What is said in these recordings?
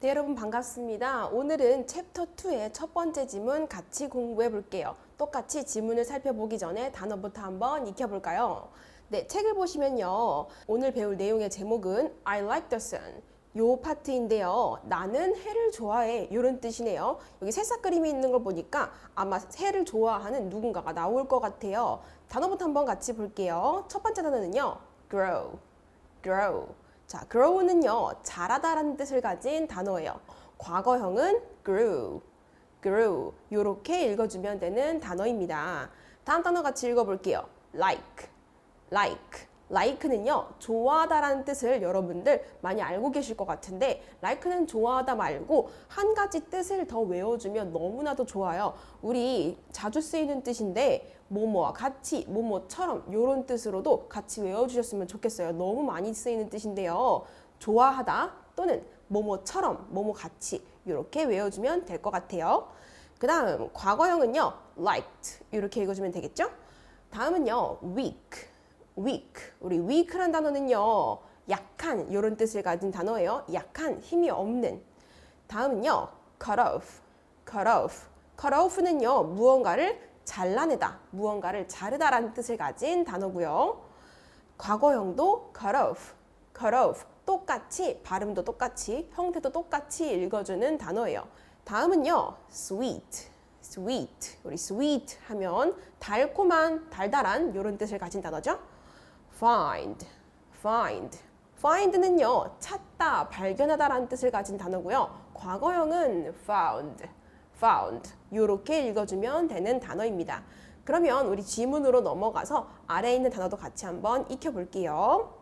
네, 여러분 반갑습니다. 오늘은 챕터 2의 첫 번째 지문 같이 공부해 볼게요. 똑같이 지문을 살펴보기 전에 단어부터 한번 익혀볼까요? 네, 책을 보시면요. 오늘 배울 내용의 제목은 I like the sun. 요 파트인데요. 나는 해를 좋아해. 이런 뜻이네요. 여기 새싹 그림이 있는 걸 보니까 아마 해를 좋아하는 누군가가 나올 것 같아요. 단어부터 한번 같이 볼게요. 첫 번째 단어는요. grow. grow. 자, grow는요, 자라다라는 뜻을 가진 단어예요. 과거형은 grew, grew. 요렇게 읽어주면 되는 단어입니다. 다음 단어 같이 읽어볼게요. like, like. Like는요, 좋아하다라는 뜻을 여러분들 많이 알고 계실 것 같은데, like는 좋아하다 말고 한 가지 뜻을 더 외워주면 너무나도 좋아요. 우리 자주 쓰이는 뜻인데, 뭐뭐와 같이, 뭐뭐처럼 이런 뜻으로도 같이 외워주셨으면 좋겠어요. 너무 많이 쓰이는 뜻인데요. 좋아하다 또는 뭐뭐처럼, 뭐뭐 같이 이렇게 외워주면 될 것 같아요. 그 다음 과거형은요, liked 이렇게 읽어주면 되겠죠? 다음은요, weak, weak. 우리 weak란 단어는요, 약한 이런 뜻을 가진 단어예요. 약한, 힘이 없는. 다음은요, cut off, cut off. cut off는요, 무언가를 잘라내다, 무언가를 자르다라는 뜻을 가진 단어고요. 과거형도 cut off, cut off. 똑같이 발음도 똑같이 형태도 똑같이 읽어주는 단어예요. 다음은요, sweet, sweet. 우리 sweet 하면 달콤한, 달달한 이런 뜻을 가진 단어죠. Find, find. find는요, 찾다, 발견하다라는 뜻을 가진 단어고요. 과거형은 found, found. 이렇게 읽어주면 되는 단어입니다. 그러면 우리 지문으로 넘어가서 아래에 있는 단어도 같이 한번 익혀볼게요.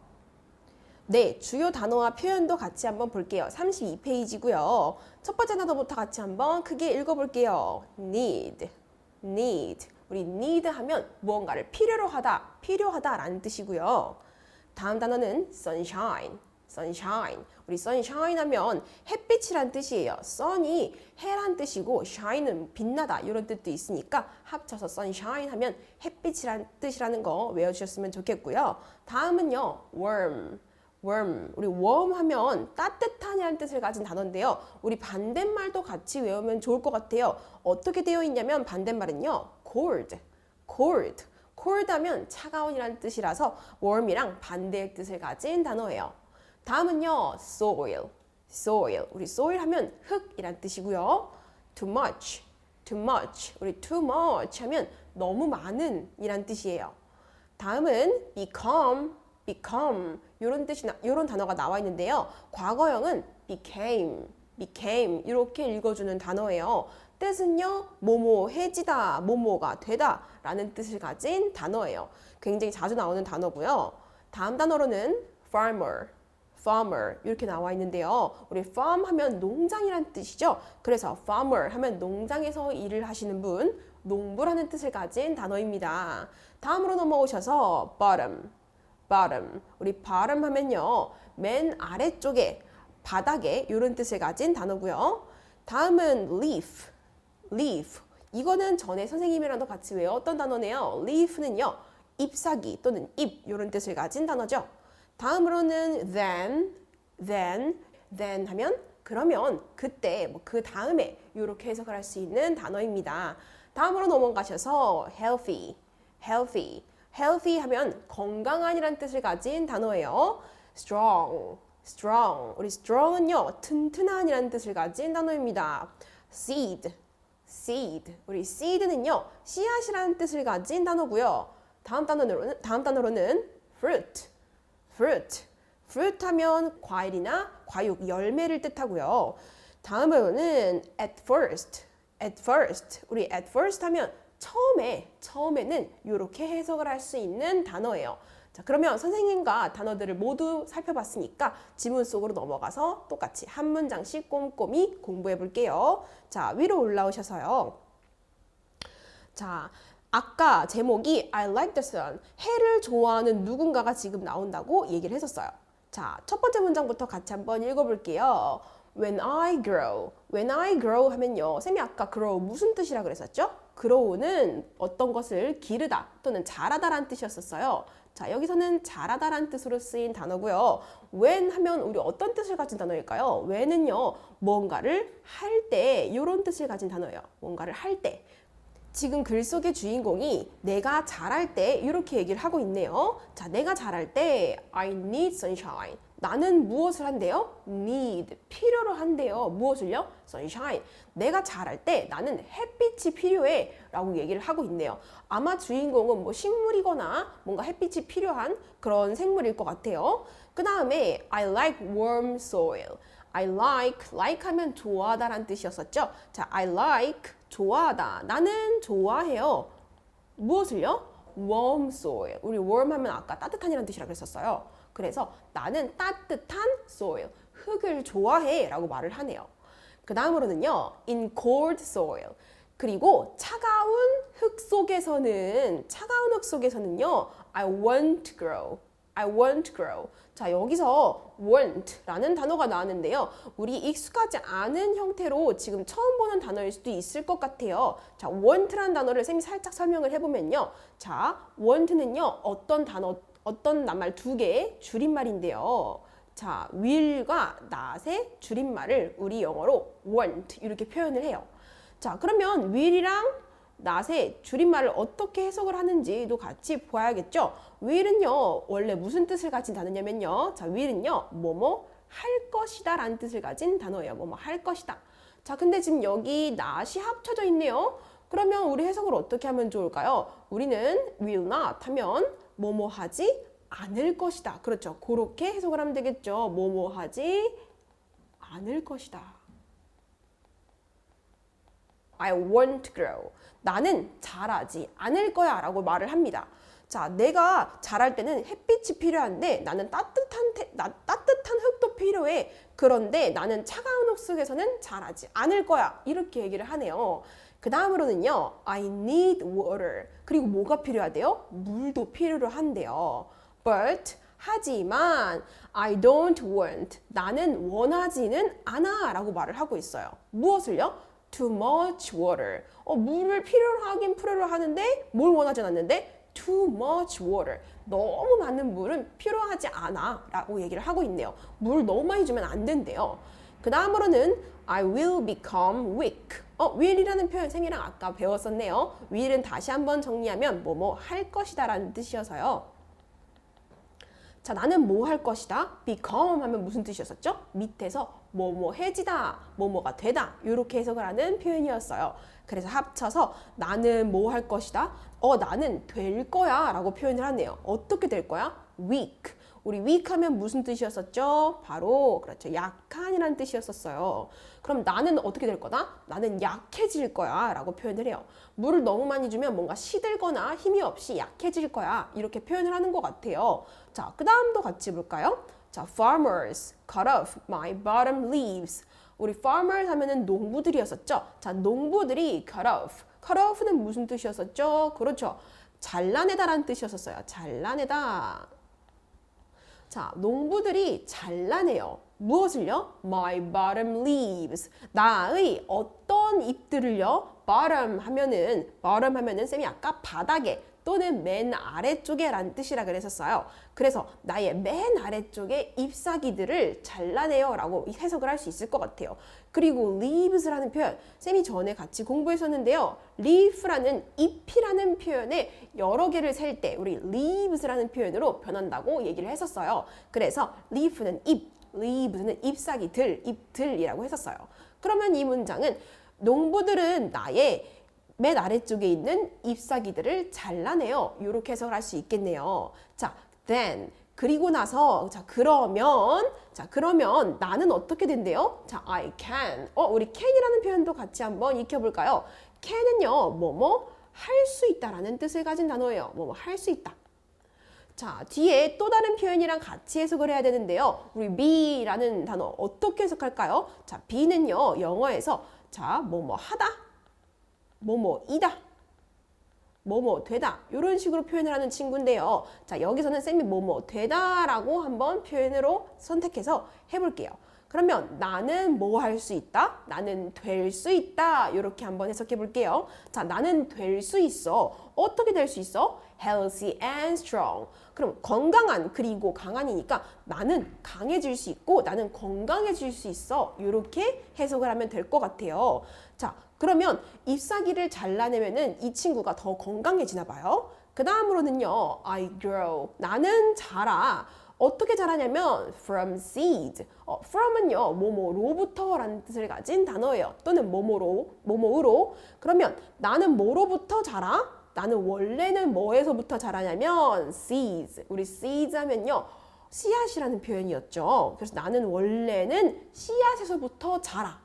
네, 주요 단어와 표현도 같이 한번 볼게요. 32페이지고요. 첫 번째 단어부터 같이 한번 크게 읽어볼게요. need, need. 우리 need 하면 무언가를 필요로 하다, 필요하다라는 뜻이고요. 다음 단어는 sunshine, sunshine. 우리 sunshine 하면 햇빛이란 뜻이에요. sun이 해란 뜻이고 shine은 빛나다 이런 뜻도 있으니까 합쳐서 sunshine 하면 햇빛이란 뜻이라는 거 외워주셨으면 좋겠고요. 다음은요, warm. warm. 우리 warm 하면 따뜻한이라는 뜻을 가진 단어인데요. 우리 반대말도 같이 외우면 좋을 것 같아요. 어떻게 되어 있냐면 반대말은요. Cold. cold. cold 하면 차가운이라는 뜻이라서 warm이랑 반대의 뜻을 가진 단어예요. 다음은요. soil. soil. 우리 soil 하면 흙이란 뜻이고요. too much. too much. 우리 too much 하면 너무 많은 이란 뜻이에요. 다음은 become, become 이런 뜻이 이런 단어가 나와 있는데요. 과거형은 became, became 이렇게 읽어주는 단어예요. 뜻은요, 뭐뭐 해지다, 뭐뭐가 되다 라는 뜻을 가진 단어예요. 굉장히 자주 나오는 단어고요. 다음 단어로는 farmer, farmer 이렇게 나와 있는데요. 우리 farm 하면 농장이란 뜻이죠. 그래서 farmer 하면 농장에서 일을 하시는 분, 농부라는 뜻을 가진 단어입니다. 다음으로 넘어오셔서 bottom, bottom. 우리 bottom 하면요. 맨 아래쪽에 바닥에 이런 뜻을 가진 단어고요. 다음은 leaf, leaf. 이거는 전에 선생님이랑도 같이 외웠던 단어네요. leaf는요. 잎사귀 또는 잎 이런 뜻을 가진 단어죠. 다음으로는 then, then, then 하면 그러면 그때 뭐 그 다음에 이렇게 해석을 할 수 있는 단어입니다. 다음으로 넘어가셔서 healthy, healthy, healthy 하면 건강한이란 뜻을 가진 단어예요. strong, strong. 우리 strong은요 튼튼한이라는 뜻을 가진 단어입니다. seed, seed. 우리 seed는요 씨앗이라는 뜻을 가진 단어고요. 다음 단어로는 다음 단어로는 fruit, fruit. fruit 하면 과일이나 과육, 열매를 뜻하고요. 다음으로는 at first, at first. 우리 at first 하면 처음에, 처음에는 이렇게 해석을 할 수 있는 단어예요. 자, 그러면 선생님과 단어들을 모두 살펴봤으니까 지문 속으로 넘어가서 똑같이 한 문장씩 꼼꼼히 공부해 볼게요. 자, 위로 올라오셔서요. 자, 아까 제목이 I like the sun. 해를 좋아하는 누군가가 지금 나온다고 얘기를 했었어요. 자, 첫 번째 문장부터 같이 한번 읽어볼게요. When I grow. When I grow 하면요. 쌤이 아까 grow 무슨 뜻이라 그랬었죠? grow는 어떤 것을 기르다 또는 자라다라는 뜻이었었어요. 자, 여기서는 잘하다라는 뜻으로 쓰인 단어고요. when 하면 우리 어떤 뜻을 가진 단어일까요? when은요, 뭔가를 할 때, 이런 뜻을 가진 단어예요. 뭔가를 할 때. 지금 글 속의 주인공이 내가 잘할 때 이렇게 얘기를 하고 있네요. 자, 내가 잘할 때 I need sunshine. 나는 무엇을 한대요? need 필요로 한대요. 무엇을요? sunshine. 내가 잘할 때 나는 햇빛이 필요해 라고 얘기를 하고 있네요. 아마 주인공은 뭐 식물이거나 뭔가 햇빛이 필요한 그런 생물일 것 같아요. 그 다음에 I like warm soil. I like, like 하면 좋아하다 라는 뜻이었었죠. 자, I like 좋아하다. 나는 좋아해요. 무엇을요? Warm soil. 우리 warm 하면 아까 따뜻한이라는 뜻이라 그랬었어요. 그래서 나는 따뜻한 soil, 흙을 좋아해 라고 말을 하네요. 그 다음으로는요, in cold soil. 그리고 차가운 흙 속에서는, 차가운 흙 속에서는요, I want to grow. I want to grow. 자, 여기서 want라는 단어가 나왔는데요. 우리 익숙하지 않은 형태로 지금 처음 보는 단어일 수도 있을 것 같아요. 자, want라는 단어를 쌤이 살짝 설명을 해보면요. 자, want는요, 어떤 단어, 어떤 낱말 두 개의 줄임말인데요. 자, will과 not의 줄임말을 우리 영어로 want 이렇게 표현을 해요. 자, 그러면 will이랑 not의 줄임말을 어떻게 해석을 하는지도 같이 보아야겠죠. will은요, 원래 무슨 뜻을 가진 단어냐면요. 자, will은요, 뭐뭐 할 것이다 라는 뜻을 가진 단어예요. 뭐뭐 할 것이다. 자, 근데 지금 여기 not이 합쳐져 있네요. 그러면 우리 해석을 어떻게 하면 좋을까요? 우리는 will not 하면 뭐뭐 하지 않을 것이다. 그렇죠. 그렇게 해석을 하면 되겠죠. 뭐뭐 하지 않을 것이다. I won't grow. 나는 자라지 않을 거야 라고 말을 합니다. 자, 내가 자랄 때는 햇빛이 필요한데 나는 따뜻한, 태, 나, 따뜻한 흙도 필요해. 그런데 나는 차가운 흙 속에서는 자라지 않을 거야. 이렇게 얘기를 하네요. 그 다음으로는요, I need water. 그리고 뭐가 필요하대요? 물도 필요로 한대요. But 하지만 I don't want. 나는 원하지는 않아 라고 말을 하고 있어요. 무엇을요? Too much water. 어, 물을 필요로 하긴 필요로 하는데 뭘 원하지 않는데 too much water. 너무 많은 물은 필요하지 않아 라고 얘기를 하고 있네요. 물 너무 많이 주면 안 된대요. 그 다음으로는 I will become weak. 어, will이라는 표현 쌤이랑 아까 배웠었네요. will은 다시 한번 정리하면 뭐뭐 할 것이다 라는 뜻이어서요. 자, 나는 뭐 할 것이다? become 하면 무슨 뜻이었었죠? 밑에서 뭐뭐 해지다, 뭐뭐가 되다 이렇게 해석을 하는 표현이었어요. 그래서 합쳐서 나는 뭐 할 것이다? 어, 나는 될 거야 라고 표현을 하네요. 어떻게 될 거야? weak. 우리 weak 하면 무슨 뜻이었었죠? 바로 그렇죠. 약한이라는 뜻이었었어요. 그럼 나는 어떻게 될 거다? 나는 약해질 거야 라고 표현을 해요. 물을 너무 많이 주면 뭔가 시들거나 힘이 없이 약해질 거야 이렇게 표현을 하는 것 같아요. 자, 그 다음도 같이 볼까요? 자, farmers cut off my bottom leaves. 우리 farmers 하면은 농부들이었었죠. 자, 농부들이 cut off. cut off는 무슨 뜻이었었죠? 그렇죠. 잘라내다라는 뜻이었었어요. 잘라내다. 자, 농부들이 잘라내요. 무엇을요? My bottom leaves. 나의 어떤 잎들을요? bottom 하면은 bottom 하면은 쌤이 아까 바닥에 또는 맨 아래쪽에 라는 뜻이라 그랬었어요. 그래서 나의 맨 아래쪽에 잎사귀들을 잘라내요 라고 해석을 할 수 있을 것 같아요. 그리고 leaves라는 표현, 쌤이 전에 같이 공부했었는데요. leaf라는 잎이라는 표현에 여러 개를 셀 때 우리 leaves라는 표현으로 변한다고 얘기를 했었어요. 그래서 leaf는 잎, leaves는 잎사귀들, 잎들이라고 했었어요. 그러면 이 문장은 농부들은 나의 맨 아래쪽에 있는 잎사귀들을 잘라내요. 이렇게 해석을 할 수 있겠네요. 자, then 그리고 나서 자 그러면 자 그러면 나는 어떻게 된대요? 자, I can. 어, 우리 can이라는 표현도 같이 한번 익혀볼까요? can은요, 뭐뭐 할 수 있다라는 뜻을 가진 단어예요. 뭐뭐 할 수 있다. 자, 뒤에 또 다른 표현이랑 같이 해석을 해야 되는데요. 우리 be라는 단어 어떻게 해석할까요? 자, be는요, 영어에서 자, 뭐뭐 하다, 뭐뭐이다. 뭐뭐 되다 이런 식으로 표현을 하는 친구인데요. 자 여기서는 쌤이 뭐뭐 되다라고 한번 표현으로 선택해서 해볼게요. 그러면 나는 뭐 할 수 있다? 나는 될 수 있다. 이렇게 한번 해석해 볼게요. 자, 나는 될 수 있어. 어떻게 될 수 있어? Healthy and strong. 그럼 건강한 그리고 강한이니까 나는 강해질 수 있고 나는 건강해질 수 있어. 이렇게 해석을 하면 될 것 같아요. 자, 그러면 잎사귀를 잘라내면은 이 친구가 더 건강해지나 봐요. 그 다음으로는요, I grow. 나는 자라. 어떻게 자라냐면 from seed. 어, from은요 뭐뭐로부터라는 뜻을 가진 단어예요. 또는 뭐뭐로 뭐뭐로. 그러면 나는 뭐로부터 자라? 나는 원래는 뭐에서부터 자라냐면 seeds. 우리 seeds 하면요 씨앗이라는 표현이었죠. 그래서 나는 원래는 씨앗에서부터 자라.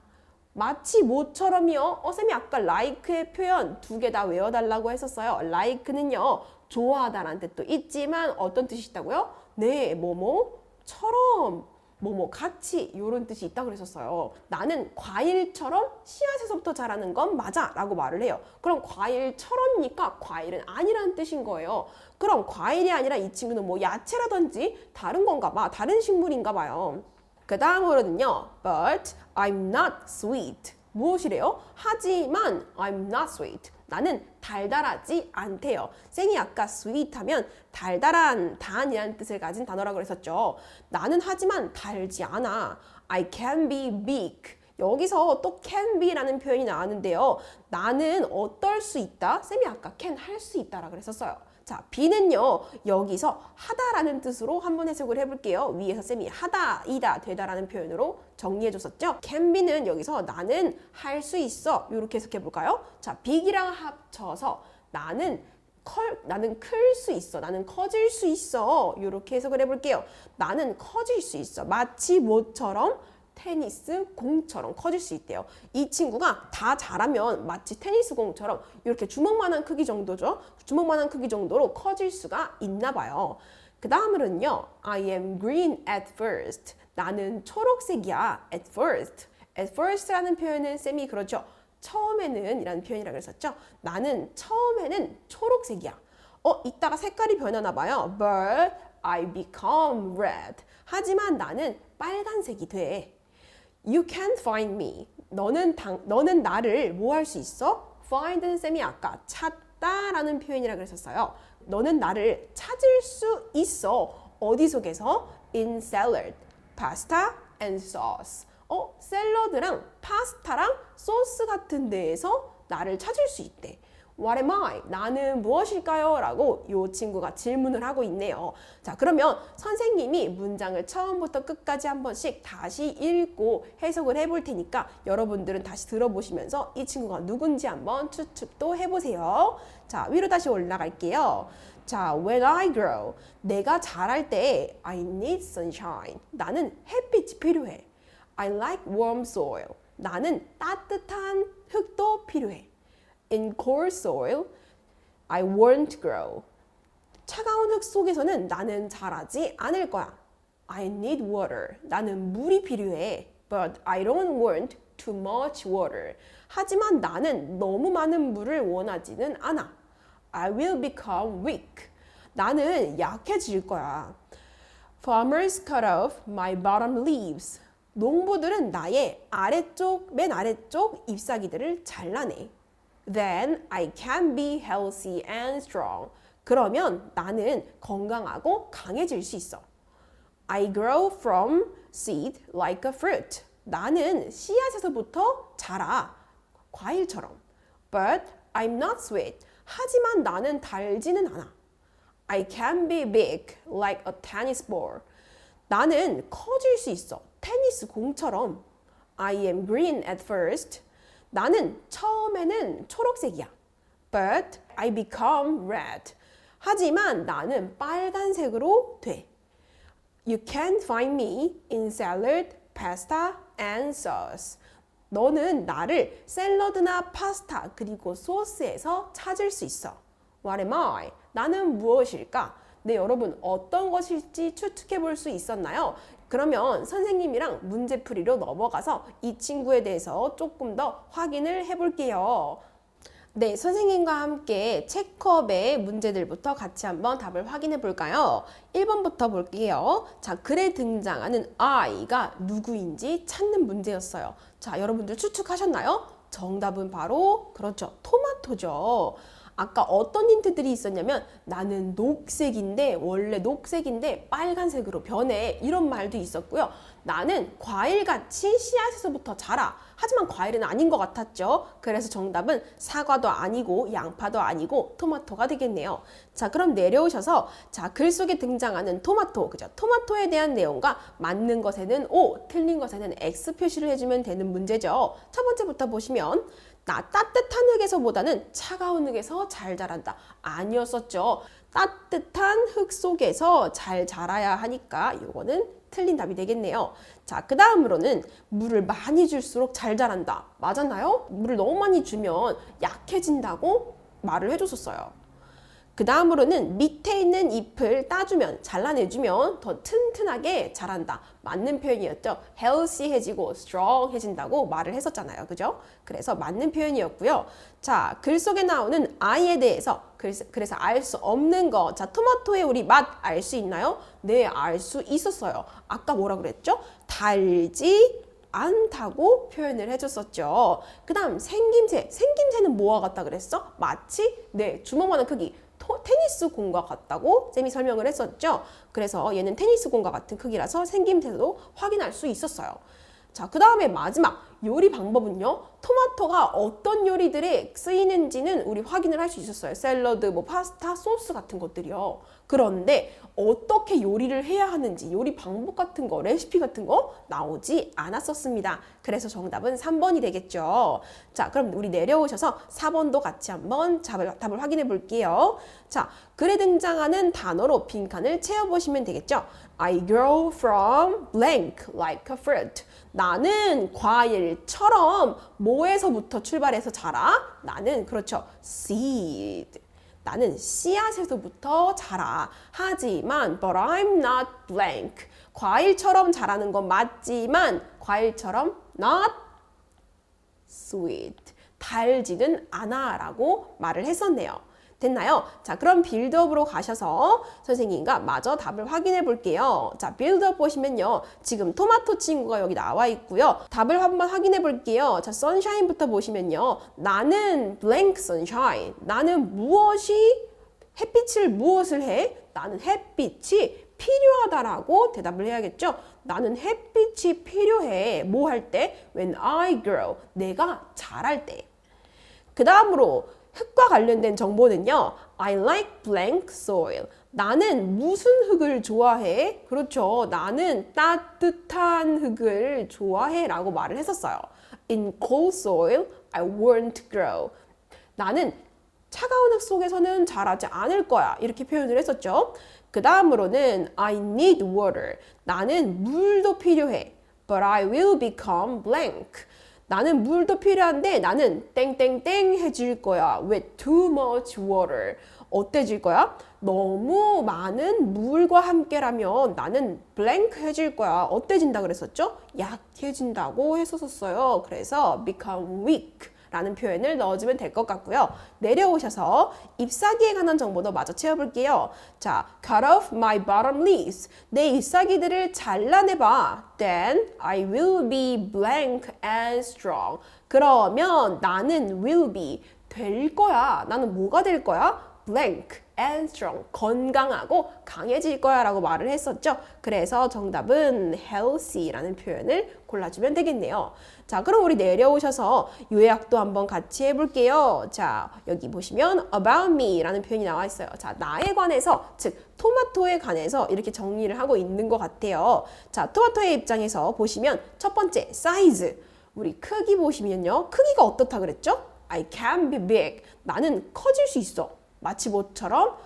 마치 뭐처럼이요. 어, 쌤이 아까 like의 표현 두 개 다 외워달라고 했었어요. like는요, 좋아하다라는 뜻도 있지만 어떤 뜻이 있다고요? 네, 뭐뭐처럼, 뭐뭐 같이 이런 뜻이 있다고 그랬었어요. 나는 과일처럼 씨앗에서부터 자라는 건 맞아 라고 말을 해요. 그럼 과일처럼이니까 과일은 아니라는 뜻인 거예요. 그럼 과일이 아니라 이 친구는 뭐 야채라든지 다른 건가 봐. 다른 식물인가 봐요. 그 다음으로는요. But I'm not sweet. 무엇이래요? 하지만 I'm not sweet. 나는 달달하지 않대요. 쌤이 아까 sweet 하면 달달한, 단이라는 뜻을 가진 단어라고 그랬었죠. 나는 하지만 달지 않아. I can be big. 여기서 또 can be라는 표현이 나왔는데요. 나는 어떨 수 있다? 쌤이 아까 can 할 수 있다라 그랬었어요. 자, be는요, 여기서 하다라는 뜻으로 한번 해석을 해볼게요. 위에서 쌤이 하다, 이다, 되다라는 표현으로 정리해줬었죠. can be는 여기서 나는 할 수 있어. 이렇게 해석해볼까요? 자, big이랑 합쳐서 나는 컬, 나는 클 수 있어. 나는 커질 수 있어. 이렇게 해석을 해볼게요. 나는 커질 수 있어. 마치 뭐처럼? 테니스 공처럼 커질 수 있대요. 이 친구가 다 잘하면 마치 테니스 공처럼 이렇게 주먹만한 크기 정도죠. 주먹만한 크기 정도로 커질 수가 있나 봐요. 그 다음으로는요. I am green at first. 나는 초록색이야. at first. at first라는 표현은 쌤이 그렇죠. 처음에는 이라는 표현이라고 했었죠. 나는 처음에는 초록색이야. 어, 이따가 색깔이 변하나 봐요. But I become red. 하지만 나는 빨간색이 돼. You can't find me. 너는 당, 너는 나를 뭐 할 수 있어? find는 쌤이 아까 찾다라는 표현이라 그랬었어요. 너는 나를 찾을 수 있어. 어디 속에서? In salad, pasta and sauce. 어, 샐러드랑 파스타랑 소스 같은 데에서 나를 찾을 수 있대. What am I? 나는 무엇일까요? 라고 이 친구가 질문을 하고 있네요. 자, 그러면 선생님이 문장을 처음부터 끝까지 한 번씩 다시 읽고 해석을 해볼 테니까 여러분들은 다시 들어보시면서 이 친구가 누군지 한번 추측도 해보세요. 자, 위로 다시 올라갈게요. 자, when I grow, 내가 자랄 때 I need sunshine. 나는 햇빛이 필요해. I like warm soil. 나는 따뜻한 흙도 필요해. In cold soil, I won't grow. 차가운 흙 속에서는 나는 자라지 않을 거야. I need water. 나는 물이 필요해. But I don't want too much water. 하지만 나는 너무 많은 물을 원하지는 않아. I will become weak. 나는 약해질 거야. Farmers cut off my bottom leaves. 농부들은 나의 아래쪽, 맨 아래쪽 잎사귀들을 잘라내. Then I can be healthy and strong. 그러면 나는 건강하고 강해질 수 있어. I grow from seed like a fruit. 나는 씨앗에서부터 자라. 과일처럼. But I'm not sweet. 하지만 나는 달지는 않아. I can be big like a tennis ball. 나는 커질 수 있어. 테니스 공처럼. I am green at first. 나는 처음에는 초록색이야. But I become red. 하지만 나는 빨간색으로 돼. You can find me in salad, pasta, and sauce. 너는 나를 샐러드나 파스타 그리고 소스에서 찾을 수 있어. What am I? 나는 무엇일까? 네, 여러분 어떤 것일지 추측해 볼 수 있었나요? 그러면 선생님이랑 문제풀이로 넘어가서 이 친구에 대해서 조금 더 확인을 해 볼게요. 네, 선생님과 함께 체크업의 문제들부터 같이 한번 답을 확인해 볼까요? 1번부터 볼게요. 자, 글에 등장하는 I가 누구인지 찾는 문제였어요. 자, 여러분들 추측하셨나요? 정답은 바로 그렇죠. 토마토죠. 아까 어떤 힌트들이 있었냐면 나는 녹색인데 원래 녹색인데 빨간색으로 변해 이런 말도 있었고요. 나는 과일같이 씨앗에서부터 자라. 하지만 과일은 아닌 것 같았죠. 그래서 정답은 사과도 아니고 양파도 아니고 토마토가 되겠네요. 자, 그럼 내려오셔서 자, 글 속에 등장하는 토마토, 그죠? 토마토에 대한 내용과 맞는 것에는 O, 틀린 것에는 X 표시를 해주면 되는 문제죠. 첫 번째부터 보시면 나 따뜻한 흙에서보다는 차가운 흙에서 잘 자란다. 아니었었죠. 따뜻한 흙 속에서 잘 자라야 하니까 이거는 틀린 답이 되겠네요. 자, 그 다음으로는 물을 많이 줄수록 잘 자란다. 맞았나요? 물을 너무 많이 주면 약해진다고 말을 해줬었어요. 그 다음으로는 밑에 있는 잎을 따주면 잘라내주면 더 튼튼하게 자란다. 맞는 표현이었죠. healthy해지고 strong해진다고 말을 했었잖아요. 그죠? 그래서 맞는 표현이었고요. 자, 글 속에 나오는 I에 대해서 그래서, 알 수 없는 거. 자, 토마토의 우리 맛 알 수 있나요? 네, 알 수 있었어요. 아까 뭐라 그랬죠? 달지 않다고 표현을 해줬었죠. 그 다음 생김새. 생김새는 뭐와 같다 그랬어? 마치 네 주먹만한 크기. 토, 테니스 공과 같다고 쌤이 설명을 했었죠. 그래서 얘는 테니스 공과 같은 크기라서 생김새도 확인할 수 있었어요. 자, 그 다음에 마지막 요리 방법은요. 토마토가 어떤 요리들에 쓰이는지는 우리 확인을 할 수 있었어요. 샐러드, 뭐 파스타, 소스 같은 것들이요. 그런데 어떻게 요리를 해야 하는지 요리 방법 같은 거, 레시피 같은 거 나오지 않았었습니다. 그래서 정답은 3번이 되겠죠. 자, 그럼 우리 내려오셔서 4번도 같이 한번 답을, 확인해 볼게요. 자, 글에 등장하는 단어로 빈칸을 채워보시면 되겠죠. I grow from blank like a fruit. 나는 과일처럼 뭐에서부터 출발해서 자라? 나는 그렇죠. seed. 나는 씨앗에서부터 자라. 하지만 but I'm not blank. 과일처럼 자라는 건 맞지만 과일처럼 not sweet. 달지는 않아라고 말을 했었네요. 됐나요? 자, 그럼 빌드업으로 가셔서 선생님과 마저 답을 확인해 볼게요. 자, 빌드업 보시면요. 지금 토마토 친구가 여기 나와 있고요. 답을 한번 확인해 볼게요. 자, 선샤인부터 보시면요. 나는 blank sunshine. 나는 무엇이 햇빛을 무엇을 해? 나는 햇빛이 필요하다라고 대답을 해야겠죠. 나는 햇빛이 필요해. 뭐 할 때? When I grow. 내가 자랄 때. 그 다음으로 흙과 관련된 정보는요. I like blank soil. 나는 무슨 흙을 좋아해? 그렇죠. 나는 따뜻한 흙을 좋아해 라고 말을 했었어요. In cold soil, I won't grow. 나는 차가운 흙 속에서는 자라지 않을 거야. 이렇게 표현을 했었죠. 그 다음으로는 I need water. 나는 물도 필요해. But I will become blank. 나는 물도 필요한데 나는 땡땡땡 해질 거야. With too much water. 어때질 거야? 너무 많은 물과 함께라면 나는 blank 해질 거야. 어때진다 그랬었죠? 약해진다고 했었어요. 그래서 become weak. 라는 표현을 넣어주면 될 것 같고요. 내려오셔서 잎사귀에 관한 정보도 마저 채워볼게요. 자, cut off my bottom leaves. 내 잎사귀들을 잘라내봐. Then I will be blank and strong. 그러면 나는 will be 될 거야. 나는 뭐가 될 거야? Blank and strong. 건강하고 강해질 거야 라고 말을 했었죠. 그래서 정답은 healthy라는 표현을 골라주면 되겠네요. 자, 그럼 우리 내려오셔서 요약도 한번 같이 해볼게요. 자, 여기 보시면 about me라는 표현이 나와 있어요. 자, 나에 관해서, 즉, 토마토에 관해서 이렇게 정리를 하고 있는 것 같아요. 자, 토마토의 입장에서 보시면 첫 번째, 사이즈. 우리 크기 보시면요. 크기가 어떻다 그랬죠? I can be big. 나는 커질 수 있어. 마치 뭐처럼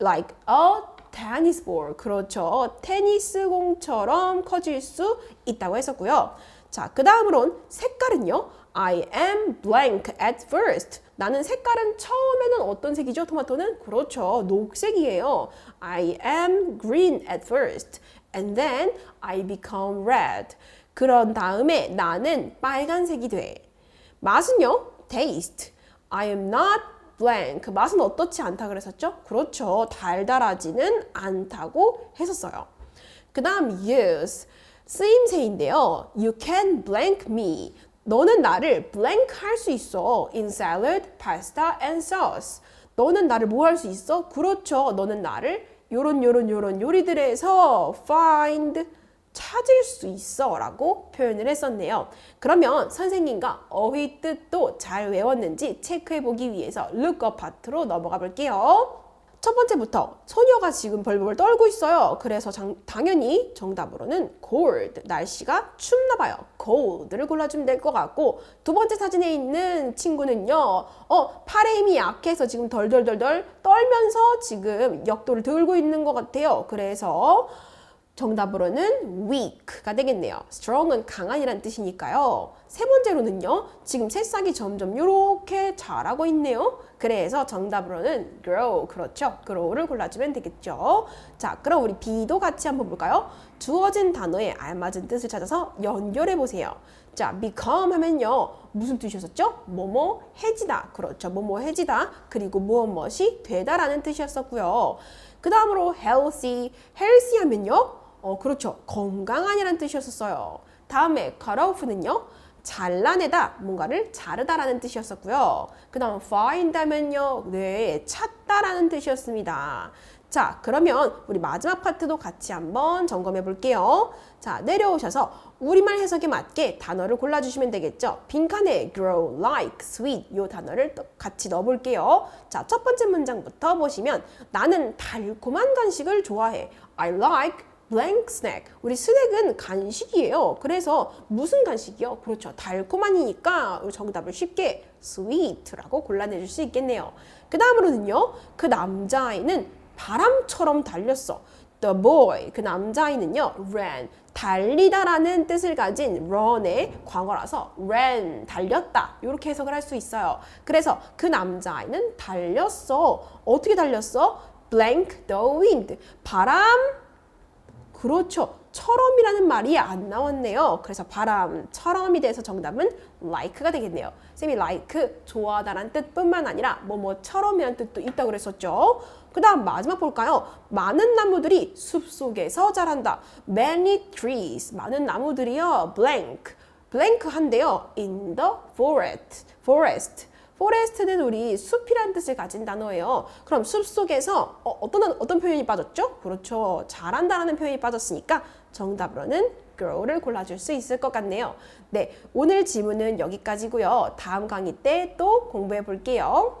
like a tennis ball. 그렇죠. 테니스 공처럼 커질 수 있다고 했었고요. 자, 그 다음으론 색깔은요. I am blank at first. 나는 색깔은 처음에는 어떤 색이죠? 토마토는? 그렇죠. 녹색이에요. I am green at first. And then I become red. 그런 다음에 나는 빨간색이 돼. 맛은요? taste. I am not blank. 맛은 어떻지 않다 그랬었죠? 그렇죠. 달달하지는 않다고 했었어요. 그 다음 use. 쓰임새인데요. You can blank me. 너는 나를 blank 할 수 있어. In salad, pasta, and sauce. 너는 나를 뭐 할 수 있어? 그렇죠. 너는 나를 요런 요런 요런 요리들에서 find 찾을 수 있어 라고 표현을 했었네요. 그러면 선생님과 어휘 뜻도 잘 외웠는지 체크해 보기 위해서 lookup 파트로 넘어가 볼게요. 첫 번째부터 소녀가 지금 벌벌 떨고 있어요. 그래서 장- 당연히 정답으로는 cold 날씨가 춥나 봐요. cold를 골라주면 될 것 같고 두 번째 사진에 있는 친구는요. 어 팔에 힘이 약해서 지금 덜덜덜덜 떨면서 지금 역도를 들고 있는 것 같아요. 그래서 정답으로는 weak가 되겠네요. strong은 강한이란 뜻이니까요. 세 번째로는요. 지금 새싹이 점점 이렇게 자라고 있네요. 그래서 정답으로는 grow 그렇죠. grow를 골라주면 되겠죠. 자, 그럼 우리 B도 같이 한번 볼까요? 주어진 단어에 알맞은 뜻을 찾아서 연결해 보세요. 자, become 하면요. 무슨 뜻이었었죠? 뭐뭐 해지다. 그렇죠. 뭐뭐 해지다. 그리고 무엇 무엇이 되다라는 뜻이었었고요. 그 다음으로 healthy. healthy 하면요. 어, 그렇죠. 건강한이라는 뜻이었었어요. 다음에 cut off는요. 잘라내다, 뭔가를 자르다라는 뜻이었었고요. 그 다음 find 하면요. 네, 찾다라는 뜻이었습니다. 자, 그러면 우리 마지막 파트도 같이 한번 점검해 볼게요. 자, 내려오셔서 우리말 해석에 맞게 단어를 골라주시면 되겠죠. 빈칸에 grow, like, sweet 요 단어를 또 같이 넣어볼게요. 자, 첫 번째 문장부터 보시면 나는 달콤한 간식을 좋아해. I like blank snack. 우리 스낵은 간식이에요. 그래서 무슨 간식이요? 그렇죠. 달콤한이니까 정답을 쉽게 sweet라고 골라내줄 수 있겠네요. 그 다음으로는요. 그 남자아이는 바람처럼 달렸어. The boy, 그 남자아이는요, ran, 달리다라는 뜻을 가진 run의 광어라서 ran, 달렸다. 이렇게 해석을 할 수 있어요. 그래서 그 남자아이는 달렸어. 어떻게 달렸어? blank the wind. 바람, 그렇죠. 처럼이라는 말이 안 나왔네요. 그래서 바람처럼이 돼서 정답은 like가 되겠네요. 쌤이 like 좋아하다라는 뜻뿐만 아니라 뭐뭐처럼이라는 뜻도 있다고 그랬었죠. 그 다음 마지막 볼까요? 많은 나무들이 숲속에서 자란다. Many trees. 많은 나무들이요. blank. blank 한데요. in the forest. forest. Forest는 우리 숲이라는 뜻을 가진 단어예요. 그럼 숲 속에서 어, 어떤 어떤 표현이 빠졌죠? 그렇죠. 잘한다라는 표현이 빠졌으니까 정답으로는 grow를 골라줄 수 있을 것 같네요. 네, 오늘 지문은 여기까지고요. 다음 강의 때 또 공부해 볼게요.